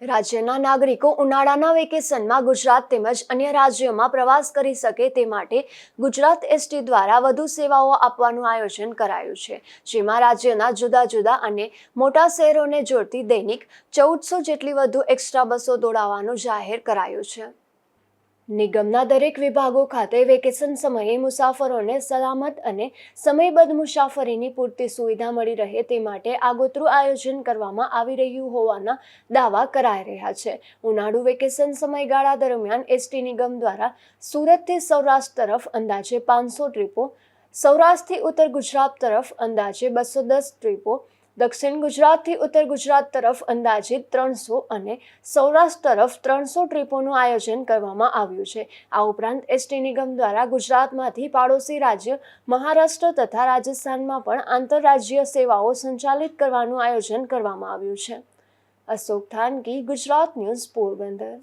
રાજ્યના નાગરિકો ઉનાળાના વેકેશનમાં ગુજરાત તેમજ અન્ય રાજ્યોમાં પ્રવાસ કરી શકે તે માટે ગુજરાત એસટી દ્વારા વધુ સેવાઓ આપવાનું આયોજન કરાયું છે, જેમાં રાજ્યના જુદા જુદા અને મોટા શહેરોને જોડતી દૈનિક ચૌદસો જેટલી વધુ એક્સ્ટ્રા બસો દોડાવવાનું જાહેર કરાયું છે. નિગમના દરેક વિભાગો ખાતે વેકેશન સમયે મુસાફરોને સલામત અને સમયબદ્ધ મુસાફરીની પૂરતી સુવિધા મળી રહે તે માટે આગોતરું આયોજન કરવામાં આવી રહ્યું હોવાના દાવા કરાઈ રહ્યા છે. ઉનાળુ વેકેશન સમયગાળા દરમિયાન એસટી નિગમ દ્વારા સુરતથી સૌરાષ્ટ્ર તરફ અંદાજે પાંચસો ટ્રીપો, સૌરાષ્ટ્રથી ઉત્તર ગુજરાત તરફ અંદાજે બસો દસ ટ્રીપો દક્ષિણ ગુજરાતથી ઉત્તર ગુજરાત તરફ અંદાજિત ત્રણસો અને સૌરાષ્ટ્ર તરફ ત્રણસો ટ્રીપોનું આયોજન કરવામાં આવ્યું છે. આ ઉપરાંત એસટી નિગમ દ્વારા ગુજરાતમાંથી પાડોશી રાજ્ય મહારાષ્ટ્ર તથા રાજસ્થાનમાં પણ આંતરરાજ્ય સેવાઓ સંચાલિત કરવાનું આયોજન કરવામાં આવ્યું છે. અશોક થાનકી ગુજરાત ન્યૂઝ પોરબંદર.